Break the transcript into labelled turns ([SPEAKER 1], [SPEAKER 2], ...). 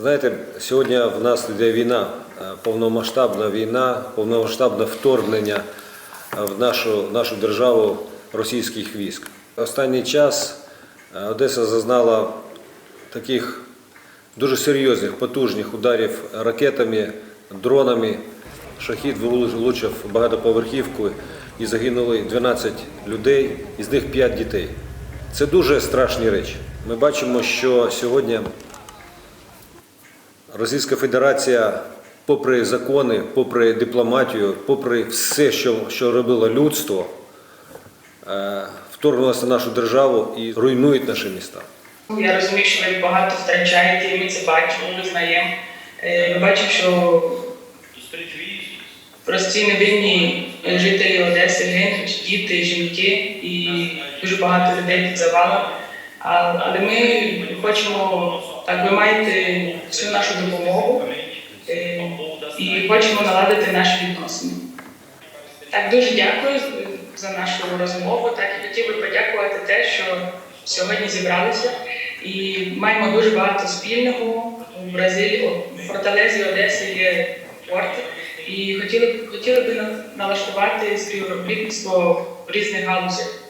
[SPEAKER 1] Знаєте, сьогодні в нас йде війна, е, повномасштабна війна, повномасштабне вторгнення е, в нашу, нашу державу російських військ. Останній час е, Одеса зазнала таких дуже серйозних, потужних ударів ракетами, дронами. Шахід влучив багатоповерхівку і загинули 12 людей, із них 5 дітей. Це дуже страшні речі. Ми бачимо, що сьогодні Російська Федерація, попри закони, попри дипломатію, попри все, що, що робило людство, е, вторгнулася в нашу державу і руйнує наші міста.
[SPEAKER 2] Я розумію, що ви багато втрачаєте, і ми це бачимо, визнаємо. Е, Ми бачимо, що прості невинні жителі Одеси гинуть, діти, жінки і дуже багато людей під завалом. Але ми хочемо, так ви маєте всю нашу допомогу е, і хочемо наладити наші відносини. Так, дуже дякую за нашу розмову. Так і хотів би подякувати те, що сьогодні зібралися і маємо дуже багато спільного в Бразилії. В Форталезі Одеси є порт. І хотіли б хотіли би налаштувати співробітництво в різних галузях.